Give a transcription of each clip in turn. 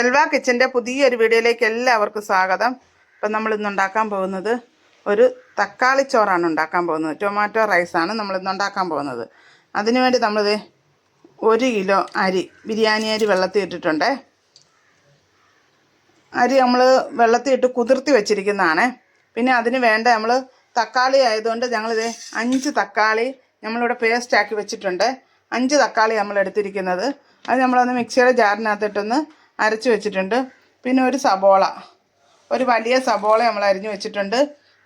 സെൽവ കിച്ചന്റെ പുതിയൊരു വീഡിയോയിലേക്ക് എല്ലാവർക്കും സ്വാഗതം. ഇപ്പം നമ്മൾ ഇന്ന് ഉണ്ടാക്കാൻ പോകുന്നത് ഒരു തക്കാളി ചോറാണ് ഉണ്ടാക്കാൻ പോകുന്നത്. ടൊമാറ്റോ റൈസാണ് നമ്മൾ ഇന്ന് ഉണ്ടാക്കാൻ പോകുന്നത്. അതിനുവേണ്ടി നമ്മളിത് ഒരു കിലോ അരി ബിരിയാണി അരി വെള്ളത്തിൽ ഇട്ടിട്ടുണ്ട്. അരി നമ്മൾ വെള്ളത്തിൽ ഇട്ട് കുതിർത്തി വെച്ചിരിക്കുന്നതാണ്. പിന്നെ അതിന് വേണ്ട നമ്മൾ തക്കാളി ആയതുകൊണ്ട് ഞങ്ങളിത് അഞ്ച് തക്കാളി നമ്മളിവിടെ പേസ്റ്റാക്കി വെച്ചിട്ടുണ്ട്. അഞ്ച് തക്കാളി നമ്മൾ എടുത്തിരിക്കുന്നത്. അത് നമ്മളൊന്ന് മിക്സിയുടെ ജാറിനകത്തിട്ടൊന്ന് അരച്ച് വെച്ചിട്ടുണ്ട്. പിന്നെ ഒരു സബോള. ഒരു വലിയ സബോള നമ്മൾ അരിഞ്ഞു വെച്ചിട്ടുണ്ട്.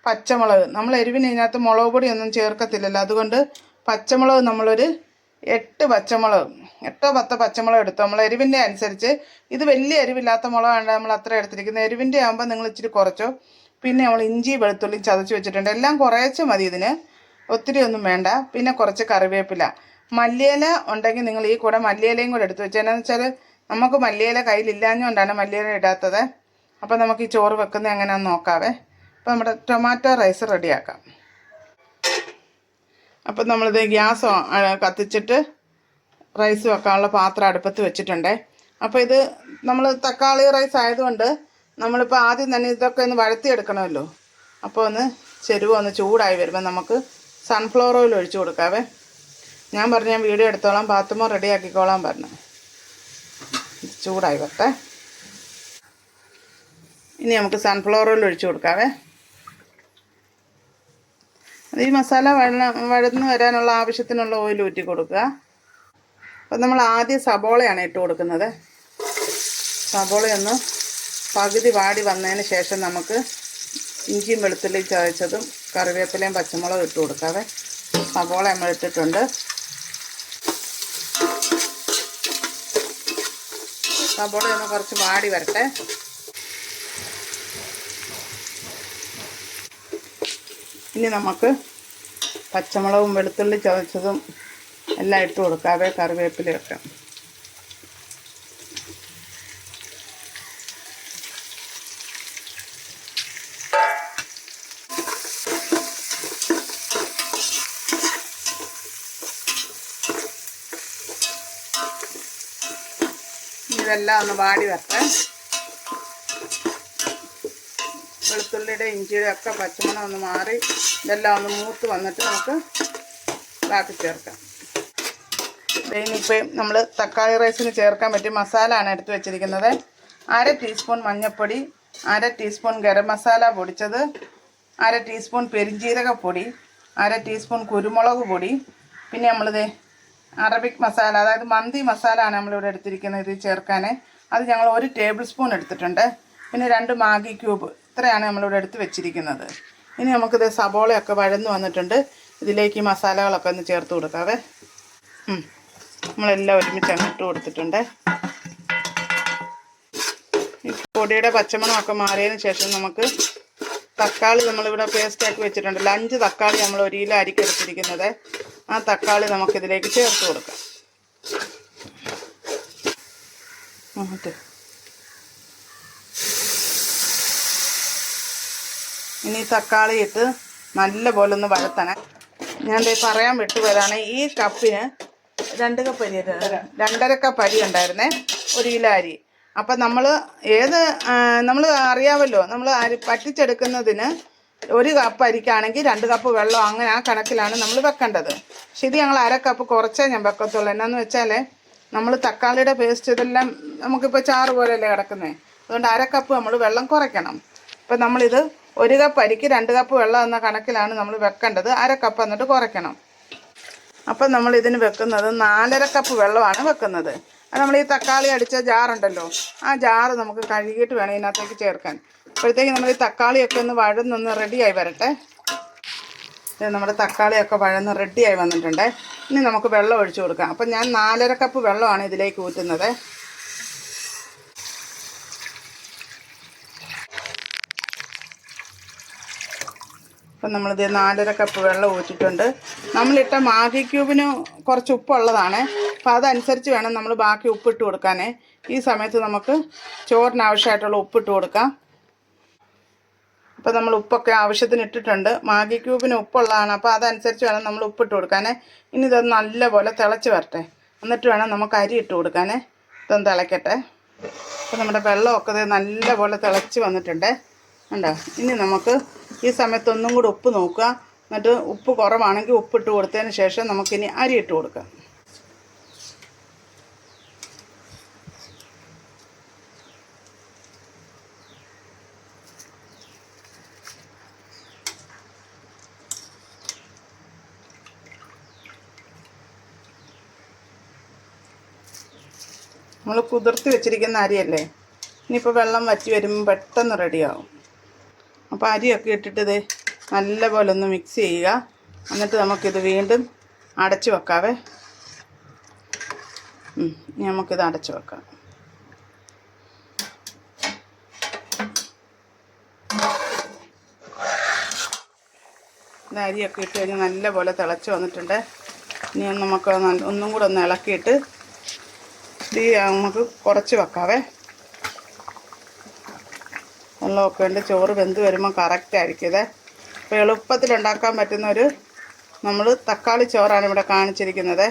പച്ചമുളക്. നമ്മൾ എരിവിന് ഇതിനകത്ത് മുളക് പൊടിയൊന്നും ചേർക്കത്തില്ലല്ലോ. അതുകൊണ്ട് പച്ചമുളക് നമ്മളൊരു എട്ട് പച്ചമുളക്. എട്ടോ പത്തോ പച്ചമുളക് എടുത്തു. നമ്മൾ എരിവിന്റെ അനുസരിച്ച് ഇത് വലിയ എരിവില്ലാത്ത മുളകാണ് നമ്മൾ അത്ര എടുത്തിരിക്കുന്നത്. എരിവിന്റെ ആകുമ്പോൾ നിങ്ങൾ ഇച്ചിരി കുറച്ചോ. പിന്നെ നമ്മൾ ഇഞ്ചി വെളുത്തുള്ളി ചതച്ച് വെച്ചിട്ടുണ്ട്. എല്ലാം കുറേച്ച് മതി ഇതിന്. ഒത്തിരി ഒന്നും വേണ്ട. പിന്നെ കുറച്ച് കറിവേപ്പില. മല്ലിയില ഉണ്ടെങ്കിൽ നിങ്ങൾ ഈ കൂടെ മല്ലിയിലയും കൂടെ എടുത്ത് വെച്ചാൽ എന്നാന്ന് വെച്ചാൽ നമുക്ക് മല്ലിയില കയ്യിലില്ലാഞ്ഞുകൊണ്ടാണ് മല്ലിയില ഇടാത്തത്. അപ്പോൾ നമുക്ക് ഈ ചോറ് വെക്കുന്നത് എങ്ങനെയാണെന്ന് നോക്കാവേ. അപ്പോൾ നമ്മുടെ ടൊമാറ്റോ റൈസ് റെഡിയാക്കാം. അപ്പം നമ്മളിത് ഗ്യാസ് കത്തിച്ചിട്ട് റൈസ് വെക്കാനുള്ള പാത്രം അടുപ്പത്ത് വെച്ചിട്ടുണ്ടേ. അപ്പോൾ ഇത് നമ്മൾ തക്കാളി റൈസ് ആയതുകൊണ്ട് നമ്മളിപ്പോൾ ആദ്യം തന്നെ ഇതൊക്കെ ഒന്ന് വഴത്തിയെടുക്കണമല്ലോ അപ്പോൾ ഒന്ന് ചെരുവ് ഒന്ന് ചൂടായി വരുമ്പോൾ നമുക്ക് സൺഫ്ലവർ ഓയിൽ ഒഴിച്ചു കൊടുക്കാവേ. ഞാൻ പറഞ്ഞു ഞാൻ വീഡിയോ എടുത്തോളാം പാത്തുമ്പോൾ റെഡി ആക്കിക്കോളാൻ പറഞ്ഞു. ചൂടായി വരട്ടെ ഇനി നമുക്ക് സൺഫ്ലവർ ഓയിൽ ഒഴിച്ചു കൊടുക്കാവേ. അത് ഈ മസാല വെള്ളം വഴന്ന് വരാനുള്ള ആവശ്യത്തിനുള്ള ഓയിൽ ഊറ്റി കൊടുക്കുക. അപ്പം നമ്മൾ ആദ്യം സബോളയാണ് ഇട്ട് കൊടുക്കുന്നത്. സബോളയൊന്ന് പകുതി വാടി വന്നതിന് ശേഷം നമുക്ക് ഇഞ്ചിയും വെളുത്തുള്ളിയും ചതച്ചതും കറിവേപ്പിലയും പച്ചമുളകും ഇട്ട് കൊടുക്കാവേ. സബോള നമ്മൾ ഇട്ടിട്ടുണ്ട്. സബോള ഒന്ന് കുറച്ച് വാടി വരട്ടെ. ഇനി നമുക്ക് പച്ചമുളകും വെളുത്തുള്ളി ചതച്ചതും എല്ലാം ഇട്ട് കൊടുക്കാതെ കറിവേപ്പിലയൊക്കെ. ഇതെല്ലാം ഒന്ന് വാടി വരട്ടെ. വെളുത്തുള്ളിയുടെ ഇഞ്ചിയുടെ ഒക്കെ പച്ചമണം ഒന്ന് മാറി ഇതെല്ലാം ഒന്ന് മൂത്ത് വന്നിട്ട് നമുക്ക് ബാക്കി ചേർക്കാം. ഇനിയിപ്പോൾ നമ്മൾ തക്കാളി റൈസിന് ചേർക്കാൻ പറ്റിയ മസാല ആണ് എടുത്ത് വെച്ചിരിക്കുന്നത്. അര ടീസ്പൂൺ മഞ്ഞൾപ്പൊടി അര ടീസ്പൂൺ ഗരം മസാല പൊടിച്ചത് അര ടീസ്പൂൺ പെരിഞ്ജീരക പൊടി അര ടീസ്പൂൺ കുരുമുളക് പൊടി. പിന്നെ നമ്മളിത് അറബിക് മസാല അതായത് മന്തി മസാല ആണ് നമ്മളിവിടെ എടുത്തിരിക്കുന്നത് ഇത് ചേർക്കാൻ അത് ഞങ്ങൾ ഒരു ടേബിൾ സ്പൂൺ എടുത്തിട്ടുണ്ട്. പിന്നെ രണ്ട് മാഗി ക്യൂബ് ഇത്രയാണ് നമ്മളിവിടെ എടുത്ത് വെച്ചിരിക്കുന്നത്. ഇനി നമുക്കിത് സബോളയൊക്കെ വഴന്ന് വന്നിട്ടുണ്ട്. ഇതിലേക്ക് മസാലകളൊക്കെ ഒന്ന് ചേർത്ത് കൊടുക്കാവേ. നമ്മളെല്ലാം ഒരുമിച്ച് അങ്ങോട്ട് കൊടുത്തിട്ടുണ്ട്. ഈ പൊടിയുടെ പച്ചമണമൊക്കെ മാറിയതിന് ശേഷം നമുക്ക് തക്കാളി നമ്മളിവിടെ പേസ്റ്റാക്കി വെച്ചിട്ടുണ്ടല്ലോ അഞ്ച് തക്കാളി നമ്മൾ ഒരു കിലോ അരിക്ക് എടുത്തിരിക്കുന്നത്. ആ തക്കാളി നമുക്കിതിലേക്ക് ചേർത്ത് കൊടുക്കാം. ഇനി തക്കാളി ഇട്ട് നല്ല പോലെ ഒന്ന് വഴത്തണേ. ഞാൻ പറയാൻ വിട്ടുപോയതാണ് ഈ കപ്പിന് രണ്ട് കപ്പ് അരി. രണ്ടര കപ്പ് അരി ഉണ്ടായിരുന്നേ ഒരു കിലോ അരി. അപ്പം നമ്മൾ ഏത് നമ്മൾ അറിയാമല്ലോ നമ്മൾ അരി പറ്റിച്ചെടുക്കുന്നതിന് ഒരു കപ്പ് അരിക്കാണെങ്കിൽ രണ്ട് കപ്പ് വെള്ളം അങ്ങനെ ആ കണക്കിലാണ് നമ്മൾ വെക്കേണ്ടത്. പക്ഷെ ഇത് ഞങ്ങൾ അര കപ്പ് കുറച്ചേ ഞാൻ വെക്കത്തുള്ളൂ. എന്നാന്ന് വെച്ചാൽ നമ്മൾ തക്കാളിയുടെ പേസ്റ്റ് ഇതെല്ലാം നമുക്കിപ്പോൾ ചാറ് പോലെയല്ലേ കിടക്കുന്നത് അതുകൊണ്ട് അര കപ്പ് നമ്മൾ വെള്ളം കുറയ്ക്കണം. ഇപ്പം നമ്മളിത് ഒരു കപ്പ് അരിക്ക് രണ്ട് കപ്പ് വെള്ളം എന്ന കണക്കിലാണ് നമ്മൾ വെക്കേണ്ടത്. അര കപ്പ് എന്നിട്ട് കുറയ്ക്കണം. അപ്പം നമ്മൾ ഇതിന് വെക്കുന്നത് നാലര കപ്പ് വെള്ളമാണ് വെക്കുന്നത്. അത് നമ്മൾ ഈ തക്കാളി അടിച്ച ജാറുണ്ടല്ലോ ആ ജാറ് നമുക്ക് കഴുകിയിട്ട് വേണം ഇതിനകത്തേക്ക് ചേർക്കാൻ. അപ്പോഴത്തേക്ക് നമ്മൾ ഈ തക്കാളിയൊക്കെ ഒന്ന് വഴന്നൊന്ന് റെഡിയായി വരട്ടെ. നമ്മുടെ തക്കാളിയൊക്കെ വഴന്ന് റെഡിയായി വന്നിട്ടുണ്ട്. ഇനി നമുക്ക് വെള്ളം ഒഴിച്ചു കൊടുക്കാം. അപ്പം ഞാൻ നാലര കപ്പ് വെള്ളമാണ് ഇതിലേക്ക് ഊറ്റുന്നത്. അപ്പം നമ്മളിത് നാലര കപ്പ് വെള്ളം ഊറ്റിയിട്ടുണ്ട് നമ്മളിട്ട മാഗി ക്യൂബിന് കുറച്ച് ഉപ്പുള്ളതാണ്. അപ്പം അതനുസരിച്ച് വേണം നമ്മൾ ബാക്കി ഉപ്പിട്ട് കൊടുക്കാനേ. ഈ സമയത്ത് നമുക്ക് ചോറിനാവശ്യമായിട്ടുള്ള ഉപ്പിട്ട് കൊടുക്കാം. അപ്പോൾ നമ്മൾ ഉപ്പൊക്കെ ആവശ്യത്തിന് ഇട്ടിട്ടുണ്ട്. മാഗി ക്യൂബിന് ഉപ്പുള്ളതാണ്. അപ്പോൾ അതനുസരിച്ച് വേണം നമ്മൾ ഉപ്പിട്ട് കൊടുക്കാനേ. ഇനി ഇതൊന്ന് നല്ലപോലെ തിളച്ച് വരട്ടെ. എന്നിട്ട് വേണം നമുക്ക് അരി ഇട്ട് കൊടുക്കാനേ. ഇതൊന്ന് തിളയ്ക്കട്ടെ അപ്പോൾ നമ്മുടെ വെള്ളമൊക്കെ നല്ലപോലെ തിളച്ച് വന്നിട്ടുണ്ട്. കണ്ടോ? ഇനി നമുക്ക് ഈ സമയത്ത് ഒന്നും കൂടി ഉപ്പ് നോക്കുക. എന്നിട്ട് ഉപ്പ് കുറവാണെങ്കിൽ ഉപ്പിട്ട് കൊടുത്തതിന് ശേഷം നമുക്കിനി അരി ഇട്ട് കൊടുക്കാം. നമ്മൾ കുതിർത്തി വെച്ചിരിക്കുന്ന അരിയല്ലേ? ഇനിയിപ്പോൾ വെള്ളം വറ്റി വരുമ്പോൾ പെട്ടെന്ന് റെഡിയാവും. അപ്പോൾ അരിയൊക്കെ ഇട്ടിട്ട് ഇത് നല്ലപോലെ ഒന്ന് മിക്സ് ചെയ്യുക. എന്നിട്ട് നമുക്കിത് വീണ്ടും അടച്ചു വെക്കാവേ. നമുക്കിത് അടച്ചു വെക്കാം. അരിയൊക്കെ ഇട്ട് കഴിഞ്ഞാൽ നല്ലപോലെ തിളച്ച് വന്നിട്ടുണ്ട്. ഇനി നമുക്ക് ഒന്നും കൂടെ ഒന്ന് ഇളക്കിയിട്ട് തീ നമുക്ക് കുറച്ച് വെക്കാവേ. വെള്ളമൊക്കെ ഉണ്ട്. ചോറ് വെന്ത് വരുമ്പോൾ കറക്റ്റ് ആയിരിക്കും ഇതേ. അപ്പോൾ എളുപ്പത്തിൽ ഉണ്ടാക്കാൻ പറ്റുന്ന ഒരു നമ്മൾ തക്കാളി ചോറാണ് ഇവിടെ കാണിച്ചിരിക്കുന്നത്.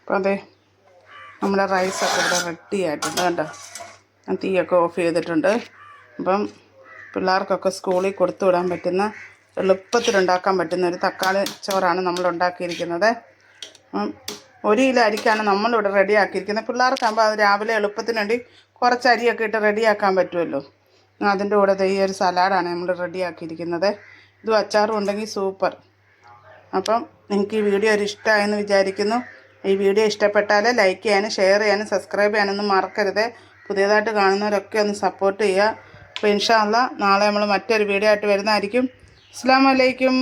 അപ്പോൾ അതെ നമ്മുടെ റൈസൊക്കെ ഇവിടെ റെഡി ആയിട്ടുണ്ട്. കേട്ടോ ഞാൻ തീയൊക്കെ ഓഫ് ചെയ്തിട്ടുണ്ട്. അപ്പം പിള്ളേർക്കൊക്കെ സ്കൂളിൽ കൊടുത്തു വിടാൻ പറ്റുന്ന എളുപ്പത്തിലുണ്ടാക്കാൻ പറ്റുന്ന ഒരു തക്കാളി ചോറാണ് നമ്മൾ ഉണ്ടാക്കിയിരിക്കുന്നത്. ഒരു കിലോ അരിക്കാണ് നമ്മളിവിടെ റെഡിയാക്കിയിരിക്കുന്നത്. പിള്ളേർക്കാകുമ്പോൾ അത് രാവിലെ എളുപ്പത്തിന് വേണ്ടി കുറച്ച് അരിയൊക്കെ ഇട്ട് റെഡിയാക്കാൻ പറ്റുമല്ലോ. അതിന്റെ കൂടെ ഈ ഒരു സലാഡാണ് നമ്മൾ റെഡിയാക്കിയിരിക്കുന്നത്. ഇതും അച്ചാറും ഉണ്ടെങ്കിൽ സൂപ്പർ. അപ്പം നിങ്ങൾക്ക് ഈ വീഡിയോ ഒരു ഇഷ്ടമായെന്ന് വിചാരിക്കുന്നു. ഈ വീഡിയോ ഇഷ്ടപ്പെട്ടാൽ ലൈക്ക് ചെയ്യാനും ഷെയർ ചെയ്യാനും സബ്സ്ക്രൈബ് ചെയ്യാനൊന്നും മറക്കരുത്. പുതിയതായിട്ട് കാണുന്നവരൊക്കെ ഒന്ന് സപ്പോർട്ട് ചെയ്യുക. അപ്പോൾ ഇൻഷാല്ല നാളെ നമ്മൾ മറ്റൊരു വീഡിയോ ആയിട്ട് വരുന്നതായിരിക്കും. അസ്സാം വലൈക്കും